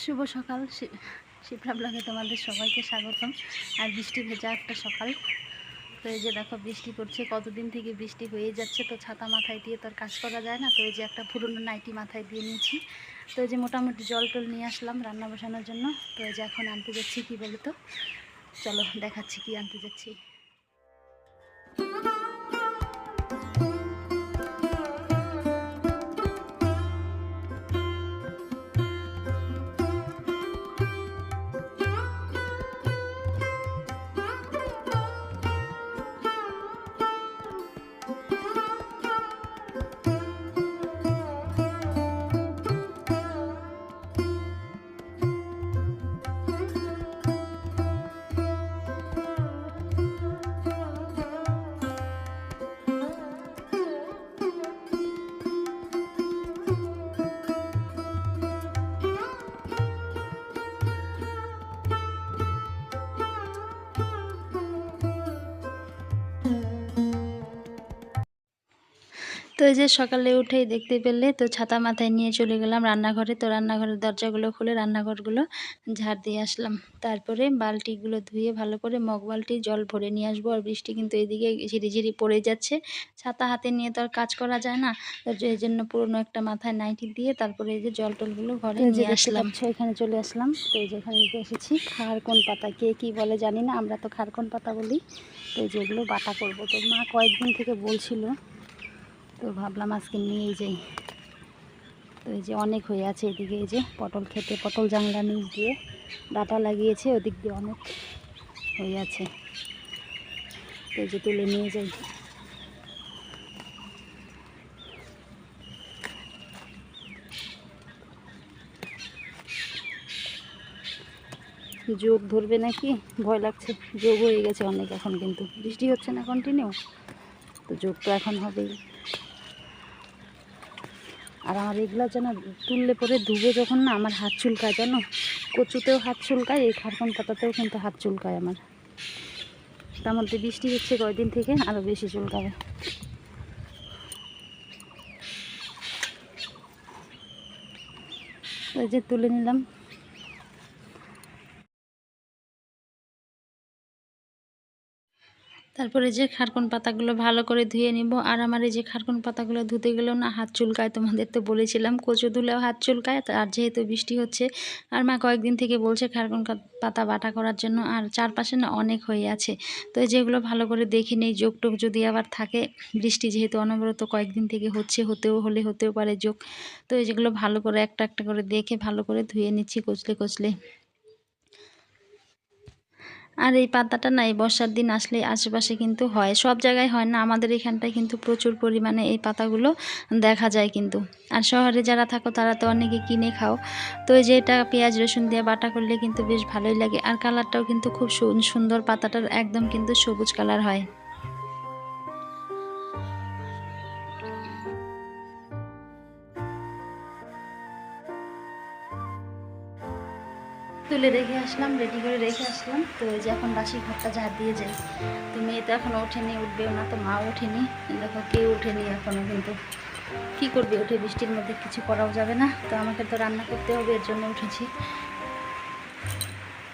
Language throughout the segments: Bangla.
শুভ সকাল। শিপ্রা ব্লগে তোমাদের সবাইকে স্বাগতম। আর বৃষ্টি ভেজা একটা সকাল। তো এই যে দেখো, বৃষ্টি পড়ছে। কতদিন থেকে বৃষ্টি হয়ে যাচ্ছে তো ছাতা মাথায় দিয়ে তো আর কাজ করা যায় না। তো এই যে একটা পুরনো নাইটি মাথায় দিয়ে নিয়েছি। তো এই যে মোটামুটি জল টল নিয়ে আসলাম রান্না বসানোর জন্য। তো এই যে এখন আনতে যাচ্ছি, কী বলো তো চলো দেখাচ্ছি কি আনতে যাচ্ছি। তো এই যে সকালে উঠেই দেখতে পেলে তো ছাতা মাথায় নিয়ে চলে গেলাম রান্নাঘরে। তো রান্নাঘরের দরজাগুলো খুলে রান্নাঘরগুলো ঝাড় দিয়ে আসলাম। তারপরে বালতিগুলো ধুয়ে ভালো করে মগ বালতি জল ভরে নিয়ে আসব। আর বৃষ্টি কিন্তু এদিকে ঝিরিঝিরি পড়ে যাচ্ছে। ছাতা হাতে নিয়ে তো আর কাজ করা যায় না। তো এই জন্য পুরোনো একটা মাথায় নাইটি দিয়ে তারপরে এই যে জল টলগুলো ঘরে নিয়ে আসলাম। এখানে চলে আসলাম। তো এই যে এখানে এসেছি খারকোন পাতা কে কি বলে জানি না। আমরা তো খারকোন পাতা বলি। তো যেগুলো বাটা করব। তো মা কয়েকদিন থেকে বলছিল তো ভাবলাম আজকে নিয়েই যাই। তো এই যে অনেক হয়ে আছে এদিকে, এই যে পটল খেতে, পটল জাংলা নিচ দিয়ে, ডাটা লাগিয়েছে, ওদিক দিয়ে অনেক হয়ে আছে। তো এই যে তুলে নিয়ে যাই। যোগ ধরবে নাকি? ভয় লাগছে। যোগ হয়ে গেছে অনেক এখন কিন্তু। বৃষ্টি হচ্ছে না কন্টিনিউ তো যোগ তো এখন হবেই। আর আমার এগুলো যেন তুললে পরে ধুবো যখন না, আমার হাত চুলকায়, জানো? কচুতেও হাত চুলকায়, এই খারকন পাতাতেও কিন্তু হাত চুলকায় আমার। তার মধ্যে বৃষ্টি হচ্ছে কয়দিন থেকে আরও বেশি চুলকাবে। ওই যে তুলে নিলাম। তারপরে যে খারকন পাতাগুলো ভালো করে ধুয়ে নিব। আর আমার এই যে খারকন পাতাগুলো ধুতে গেলেও না হাত চুলকায়, তোমাদের তো বলেছিলাম, কচু ধুলেও হাত চুলকায়। আর যেহেতু বৃষ্টি হচ্ছে, আর মা কয়েকদিন থেকে বলছে খারকন পাতা বাটা করার জন্য, আর চারপাশে না অনেক হয়ে আছে। তো যেগুলো ভালো করে দেখে নেই, যোগ টোক যদি আবার থাকে, বৃষ্টি যেহেতু অনবরত কয়েকদিন থেকে হচ্ছে, হতেও হলে হতেও পারে যোগ। তো যেগুলো ভালো করে একটা একটা করে দেখে, ভালো করে ধুয়ে নিচ্ছি কচলে কচলে। আর এই পাতাটা না, এই বর্ষার দিন আসলে আশেপাশে কিন্তু হয়। সব জায়গায় হয় না, আমাদের এখানটায় কিন্তু প্রচুর পরিমাণে এই পাতাগুলো দেখা যায় কিন্তু। আর শহরে যারা থাকো, তারা তো অনেকে কিনে খাও। তো এই যে এটা পেঁয়াজ, রসুন দিয়ে বাটা করলে কিন্তু বেশ ভালোই লাগে। আর কালারটাও কিন্তু খুব সুন্দর পাতাটার একদম কিন্তু সবুজ কালার হয়। তুলে রেখে আসলাম রেডি করে রেখে আসলাম। তো এই যে এখন রাশি ঘরটা ঝাড় দিয়ে যায়। তো মেয়ে তো এখন ওঠেনি, উঠবেও না তো মা ওঠেনি। দেখো কেউ ওঠেনি এখনও কিন্তু। কি করবে ওঠে বৃষ্টির মধ্যে কিছু করাও যাবে না। তো আমাকে তো রান্না করতে হবে, এর জন্য উঠেছি।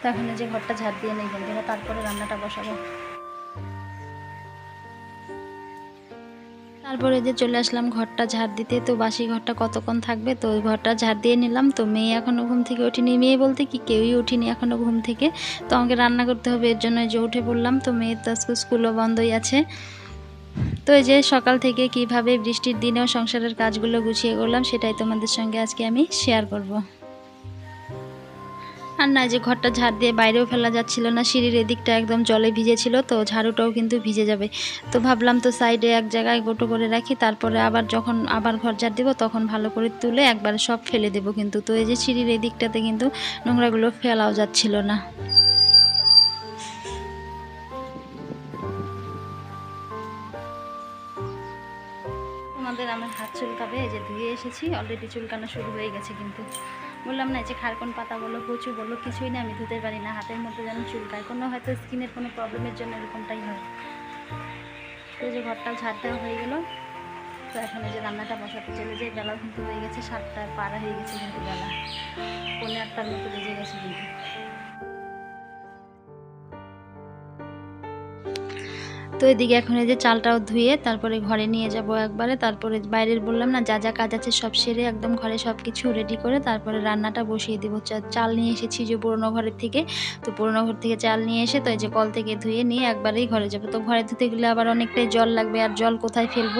তো এখন যে ঘরটা ঝাড় দিয়ে নেই বন্ধুরা তারপরে রান্নাটা বসাবো। তারপরে যে চলে আসলাম, ঘরটা ঝাড় দিতে। তো বাসি ঘরটা কতক্ষণ থাকবে? তো ওই ঘরটা ঝাড় দিয়ে নিলাম। তো মেয়ে এখনও ঘুম থেকে ওঠেনি। মেয়ে বলতে কি, কেউই উঠিনি এখনও ঘুম থেকে। তো আমাকে রান্না করতে হবে, এর জন্য যে উঠে পড়লাম। তো মেয়ের তো আজকে স্কুলও বন্ধই আছে। তো এই যে সকাল থেকে কীভাবে বৃষ্টির দিনেও সংসারের কাজগুলো গুছিয়ে করলাম, সেটাই তোমাদের সঙ্গে আজকে আমি শেয়ার করব। আর না যে ঘরটা ঝাড় দিয়ে বাইরেও ফেলা যাচ্ছিল না, সিঁড়ির এদিকটা একদম জলে ভিজেছিল তো ঝাড়ুটাও কিন্তু ভিজে যাবে। তো ভাবলাম তো সাইডে এক জায়গায় গোটো করে রাখি, তারপরে আবার যখন আবার ঘর ঝাড় দেবো তখন ভালো করে তুলে একবারে সব ফেলে দেবো কিন্তু। তো এই যে সিঁড়ির এদিকটাতে কিন্তু নোংরাগুলো ফেলাও যাচ্ছিল না। তোমাদের আমার হাত চুলকাবে, এই যে ধুয়ে এসেছি অলরেডি চুলকানো শুরু হয়ে গেছে কিন্তু। বললাম না যে খারকন পাতা বলো, কচু বলো, কিছুই না, আমি ধুতে পারি না, হাতের মধ্যে যেন চুলকায় কোনো হয়তো স্কিনের কোনো প্রবলেমের জন্য এরকমটাই হয়। তো যে ঘরটা ঝাড় দেওয়া হয়ে গেলো। তো এখন যে রান্নাটা বসাতে চলে যাই। বেলা কিন্তু হয়ে গেছে সাতটা পাড়া হয়ে গেছে কিন্তু বেলা। পনেরো আটটার মতো বেজে গেছে কিন্তু। তো এদিকে এখন এই যে চালটাও ধুয়ে তারপরে ঘরে নিয়ে যাব একবারে। তারপরে বাইরের বললাম না, যা যা কাজ আছে সব সেরে একদম ঘরে সব কিছু রেডি করে তারপরে রান্নাটা বসিয়ে দেবো। চাল নিয়ে এসেছি যে পুরোনো ঘরের থেকে। তো পুরোনো ঘর থেকে চাল নিয়ে এসে তো এই যে কল থেকে ধুয়ে নিয়ে একবারেই ঘরে যাব। তো ঘরে ধুতে গেলে আবার অনেকটাই জল লাগবে আর জল কোথায় ফেলব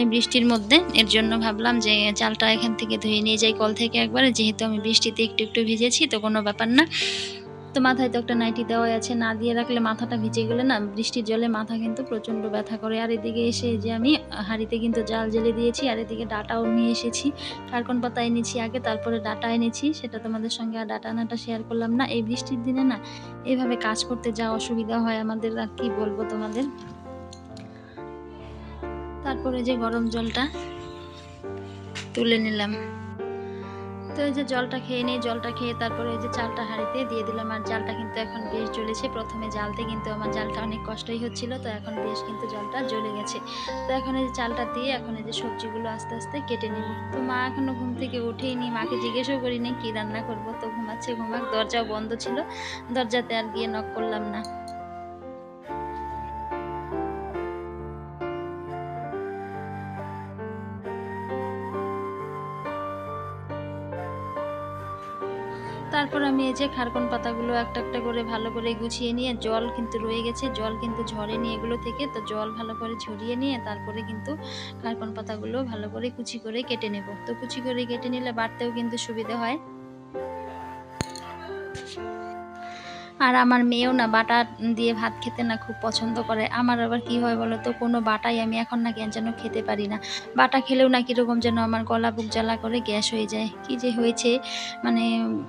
এই বৃষ্টির মধ্যে? এর জন্য ভাবলাম যে চালটা এখান থেকে ধুয়ে নিয়ে যাই কল থেকে একবারে। যেহেতু আমি বৃষ্টিতে একটু একটু ভিজেছি তো কোনো ব্যাপার না। তো মাথায় তো একটা নাইটি দেওয়াই আছে, না দিয়ে রাখলে মাথাটা ভিজে গেলে না, বৃষ্টির জলে মাথা কিন্তু প্রচণ্ড ব্যথা করে। আর এদিকে এসে যে আমি, হাঁড়িতে কিন্তু জাল জেলে দিয়েছি, আর এদিকে ডাটাও নিয়ে এসেছি। কার্কন পাতা এনেছি আগে, তারপরে ডাটা এনেছি, সেটা তোমাদের সঙ্গে আর ডাটা নাটা শেয়ার করলাম না। এই বৃষ্টির দিনে না এইভাবে কাজ করতে যা অসুবিধা হয় আমাদের, আর কি বলব তোমাদের? তারপরে যে গরম জলটা তুলে নিলাম। তো এই যে জলটা খেয়ে নিই জলটা খেয়ে তারপরে এই যে চালটা হাঁড়িতে দিয়ে দিলাম। আর জালটা কিন্তু এখন বেশ জ্বলেছে। প্রথমে জালতে কিন্তু আমার জালটা অনেক কষ্টই হচ্ছিল, তো এখন বেশ কিন্তু জলটা জ্বলে গেছে। তো এখন এই যে চালটা দিয়ে এখন এই যে সবজিগুলো আস্তে আস্তে কেটে নেব। তো মা এখনও ঘুম থেকে উঠেই নি মাকে জিজ্ঞেসও করিনি, কী রান্না করব? তো ঘুমাচ্ছে, ঘুমাক। দরজাও বন্ধ ছিল। দরজাতে আর গিয়ে নক করলাম না। তারপর আমি এই যে খারকন পাতাগুলো একটা একটা করে ভালো করে গুছিয়ে নিয়ে জল কিন্তু রয়ে গেছে, জল কিন্তু ঝরেনি এগুলো থেকে, তো জল ভালো করে ঝরিয়ে নিয়ে তারপরে কিন্তু খারকন পাতাগুলো ভালো করে কুচি করে কেটে নেব। তো কুচি করে কেটে নিলে বাড়তেও কিন্তু সুবিধা হয়। আর আমার মেয়েও না বাটা দিয়ে ভাত খেতে না খুব পছন্দ করে। আমার আবার কি হয় বলো তো, কোনো বাটাই আমি এখন না কেন যেন খেতে পারি না। বাটা খেলেও না কীরকম যেন আমার গলা বুক জ্বালা করে গ্যাস হয়ে যায়। কি যে হয়েছে? মানে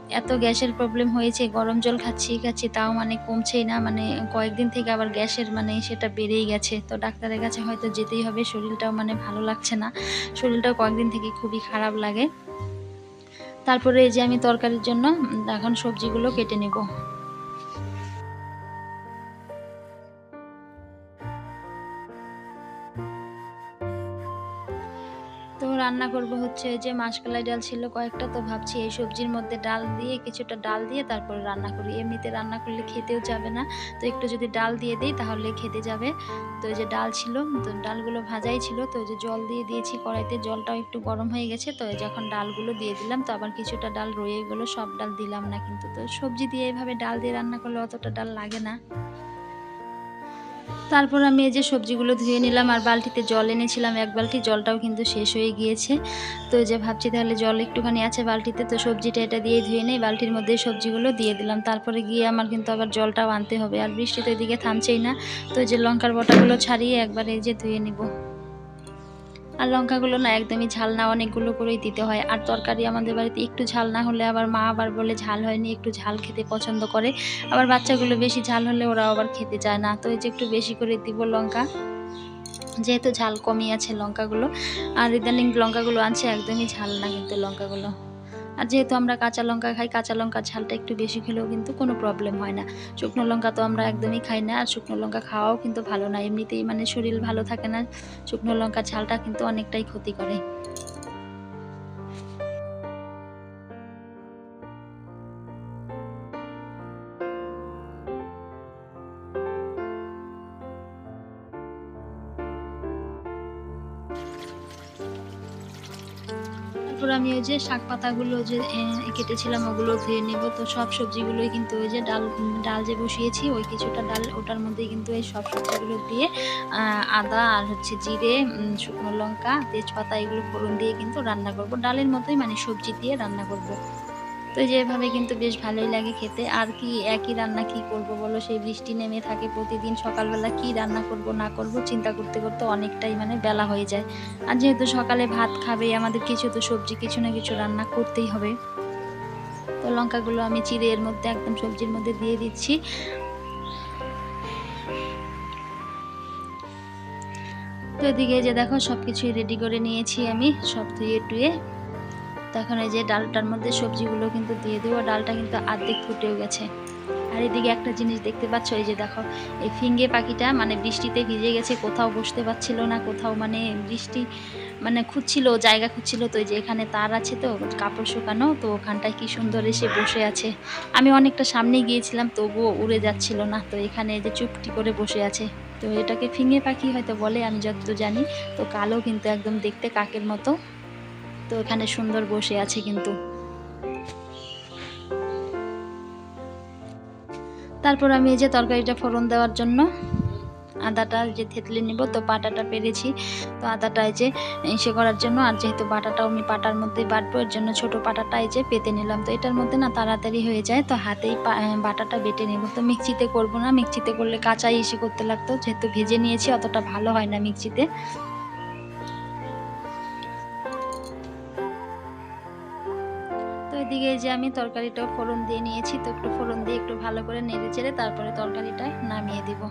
এত গ্যাসের প্রবলেম হয়েছে, গরম জল খাচ্ছি খাচ্ছি তাও মানে কমছেই না। মানে কয়েকদিন থেকে আবার গ্যাসের মানে সেটা বেড়েই গেছে। তো ডাক্তারের কাছে হয়তো যেতেই হবে, শরীরটাও মানে ভালো লাগছে না। শরীরটাও কয়েকদিন থেকে খুবই খারাপ লাগে। তারপরে এই যে আমি তরকারির জন্য এখন সবজিগুলো কেটে নেব। রান্না করব হচ্ছে যে মাসকলাই ডাল ছিল কয়েকটা, তো ভাবছি এই সবজির মধ্যে ডাল দিয়ে, কিছুটা ডাল দিয়ে তারপরে রান্না করি। এমনিতে রান্না করলে খেতেও যাবে না। তো একটু যদি ডাল দিয়ে দিই তাহলে খেতে যাবে। তো যে ডাল ছিল, তো ডালগুলো ভাজাই ছিল, তো যে জল দিয়ে দিয়েছি কড়াইতে, জলটাও একটু গরম হয়ে গেছে, তো যখন ডালগুলো দিয়ে দিলাম, তো আবার কিছুটা ডাল রয়ে গেলো, সব ডাল দিলাম না কিন্তু। তো সবজি দিয়ে এইভাবে ডাল দিয়ে রান্না করলে অতটা ডাল লাগে না। তারপর আমি এই যে সবজিগুলো ধুয়ে নিলাম আর বালতিতে জল এনেছিলাম। এক বালতি জলটাও কিন্তু শেষ হয়ে গিয়েছে। তো যে ভাবছি তাহলে জল একটুখানি আছে বালতিতে, তো সবজিটা এটা দিয়ে ধুয়ে নেই, বালতির মধ্যে সবজিগুলো দিয়ে দিলাম। তারপরে গিয়ে আমার কিন্তু আবার জলটাও আনতে হবে, আর বৃষ্টি তো এদিকে থামছেই না। তো যে লঙ্কার বটাগুলো ছাড়িয়ে একবার এই যে ধুয়ে নিব। আর লঙ্কাগুলো না একদমই ঝাল না, অনেকগুলো করেই দিতে হয়। আর তরকারি আমাদের বাড়িতে একটু ঝাল না হলে আবার মা আবার বলে ঝাল হয়নি, একটু ঝাল খেতে পছন্দ করে। আবার বাচ্চাগুলো বেশি ঝাল হলে ওরা আবার খেতে চায় না। তো এই যে একটু বেশি করে দিব লঙ্কা, যেহেতু ঝাল কমই আছে লঙ্কাগুলো। আর ইদানিং লঙ্কাগুলো আনছে, একদমই ঝাল না কিন্তু লঙ্কাগুলো। আর যেহেতু আমরা কাঁচা লঙ্কা খাই, কাঁচা লঙ্কার ঝালটা একটু বেশি খেলেও কিন্তু কোনো প্রবলেম হয় না। শুকনো লঙ্কা তো আমরা একদমই খাই না, আর শুকনো লঙ্কা খাওয়াও কিন্তু ভালো না। এমনিতেই মানে শরীর ভালো থাকে না, শুকনো লঙ্কার ঝালটা কিন্তু অনেকটাই ক্ষতি করে। তারপর আমি ওই যে শাক পাতাগুলো যে কেটেছিলাম ওগুলো ধুয়ে নেব। তো সব সবজিগুলোই কিন্তু ওই যে ডাল ডাল যে বসিয়েছি, ওই কিছুটা ডাল ওটার মধ্যে কিন্তু এই সব সবজিগুলো দিয়ে আদা আর হচ্ছে জিরে শুকনো লঙ্কা, তেজপাতা এগুলো ফোড়ন দিয়ে কিন্তু রান্না করব। ডালের মতোই মানে সবজি দিয়ে রান্না করব। তো যেভাবে কিন্তু বেশ ভালোই লাগে খেতে। আর কি একই রান্না কি করব বলো? সেই বৃষ্টি নেমে থাকে প্রতিদিন। সকালবেলা কি রান্না করব, না করব চিন্তা করতে করতে অনেকটাই মানে বেলা হয়ে যায়। আর যেহেতু সকালে ভাত খাবে, আমাদের কিছু তো সবজি কিছু না কিছু রান্না করতেই হবে। তো লঙ্কাগুলো আমি চিড়ে এর মধ্যে একদম সবজির মধ্যে দিয়ে দিচ্ছি। তো এদিকে যে দেখো সব কিছুই রেডি করে নিয়েছি আমি, সব ধুয়ে টুয়ে। তখন এই যে ডালটার মধ্যে সবজিগুলো কিন্তু দিয়ে দেবো। ডালটা কিন্তু আর্ধেক ফুটেও গেছে। আর এদিকে একটা জিনিস দেখতে পাচ্ছ, এই যে দেখো, এই ফিঙ্গে পাখিটা মানে বৃষ্টিতে ভিজে গেছে, কোথাও বসতে পারছিল না, কোথাও মানে বৃষ্টি মানে খুঁজছিল, জায়গা খুঁজছিল। তো যে এখানে তার আছে তো, কাপড় শুকানো, তো ওখানটায় কি সুন্দর এসে বসে আছে। আমি অনেকটা সামনে গিয়েছিলাম, তবুও উড়ে যাচ্ছিল না। তো এখানে যে চুপটি করে বসে আছে। তো এটাকে ফিঙে পাখি হয়তো বলে, আমি যতদূর জানি, তো কালো কিন্তু একদম দেখতে কাকের মতো। তো এখানে সুন্দর বসে আছে কিন্তু। তারপর আমি এই যে তরকারিটা ফোড়ন দেওয়ার জন্য, আদাটা যে থেতলে নিব, তো পাটাটা পেরেছি। তো আদাটা এই যে ইসে করার জন্য, আর যেহেতু বাটাটাও আমি পাটার মধ্যে বাটবো, এর জন্য ছোট পাটাটা এই যে পেতে নিলাম। তো এটার মধ্যে না তাড়াতাড়ি হয়ে যায়, তো হাতেই বাটাটা বেটে নেব। তো মিক্সিতে করব না, মিক্সিতে করলে কাঁচাই ইসে করতে লাগতো, যেহেতু ভেজে নিয়েছি, অতটা ভালো হয় না মিক্সিতে। এদিকে যে আমি তরকারিটা ফোড়ন দিয়ে নিয়েছি, তো একটু ফোড়ন দিয়ে একটু ভালো করে নেড়ে চেড়ে তারপরে তরকারিটা নামিয়ে দিব।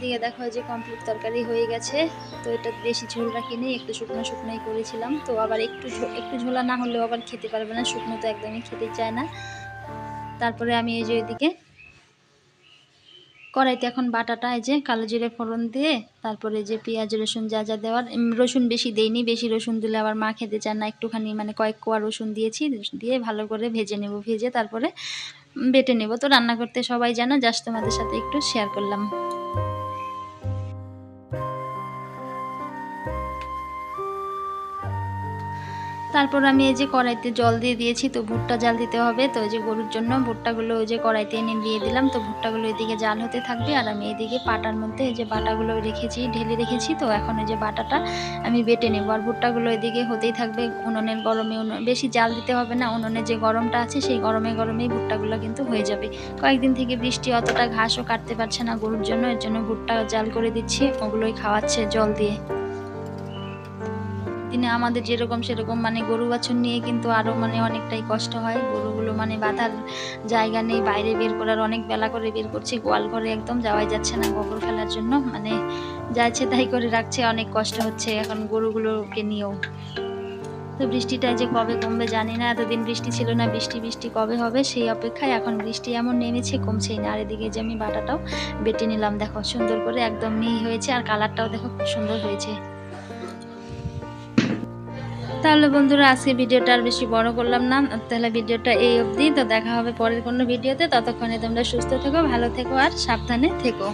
দিকে দেখো এই যে কমপ্লিট তরকারি হয়ে গেছে। তো এটা বেশি ঝোল রাখিনি একটু শুকনো শুকনোই করেছিলাম। তো আবার একটু একটু ঝোলা না হলেও আবার খেতে পারবে না, শুকনো তো একদমই খেতে চায় না। তারপরে আমি এই যে ওইদিকে কড়াইতে এখন বাটাটা, এই যে কালো জিরে ফোড়ন দিয়ে, তারপরে যে পেঁয়াজ, রসুন যা যা দেওয়ার রসুন বেশি দেইনি, বেশি রসুন দিলে আবার মা খেতে চায় না। একটুখানি মানে কয়েক কোয়া রসুন দিয়েছি দিয়ে ভালো করে ভেজে নেব, ভেজে তারপরে বেটে নেব। তো রান্না করতে সবাই জানো, জাস্ট তোমাদের সাথে একটু শেয়ার করলাম। তারপর আমি এই যে কড়াইতে জল দিয়ে দিয়েছি, তো ভুট্টা জাল দিতে হবে। তো এই যে গরুর জন্য ভুট্টাগুলো ওই যে কড়াইতে এনে দিয়ে দিলাম, তো ভুট্টাগুলো এদিকে জাল হতে থাকবে। আর আমি এদিকে পাটার মধ্যে এই যে বাটাগুলো রেখেছি, ঢেলে রেখেছি, তো এখন ওই যে বাটাটা আমি বেটে নেব। আর ভুট্টাগুলো এদিকে হতেই থাকবে, উনুনের গরমে বেশি জাল দিতে হবে না, উনুনে যে গরমটা আছে সেই গরমে গরমেই ভুট্টাগুলো কিন্তু হয়ে যাবে। কয়েকদিন থেকে বৃষ্টি অতটা ঘাসও কাটতে পারছে না গরুর জন্য, এর জন্য ভুট্টা জাল করে দিচ্ছি, ওগুলোই খাওয়াচ্ছে জল দিয়ে। দিনে আমাদের যেরকম সেরকম মানে গরু বাছুর নিয়ে কিন্তু আরও মানে অনেকটাই কষ্ট হয়। গরুগুলো মানে বাঁধার জায়গা নেই, বাইরে বের করার অনেক বেলা করে বের করছি, গোয়াল ঘরে একদম যাওয়াই যাচ্ছে না গোবর ফেলার জন্য। মানে যাচ্ছে তাই করে রাখছে, অনেক কষ্ট হচ্ছে এখন গরুগুলোকে নিয়েও। তো বৃষ্টিটা যে কবে কমবে জানি না, এতদিন বৃষ্টি ছিল না, বৃষ্টি বৃষ্টি কবে হবে সেই অপেক্ষায় এখন বৃষ্টি এমন নেমেছে, কমছেই না। আর এদিকে যে আমি বাটাটাও বেটে নিলাম, দেখো সুন্দর করে একদম মিহি হয়েছে, আর কালারটাও দেখো খুব সুন্দর হয়েছে। তাহলে বন্ধুরা, আজকে ভিডিওটা আর বেশি বড় করলাম না। তাহলে ভিডিওটা এই অবধি। তো দেখা হবে পরের কোনো ভিডিওতে। ততক্ষণে তোমরা সুস্থ থেকো, ভালো থেকো আর সাবধানে থেকো।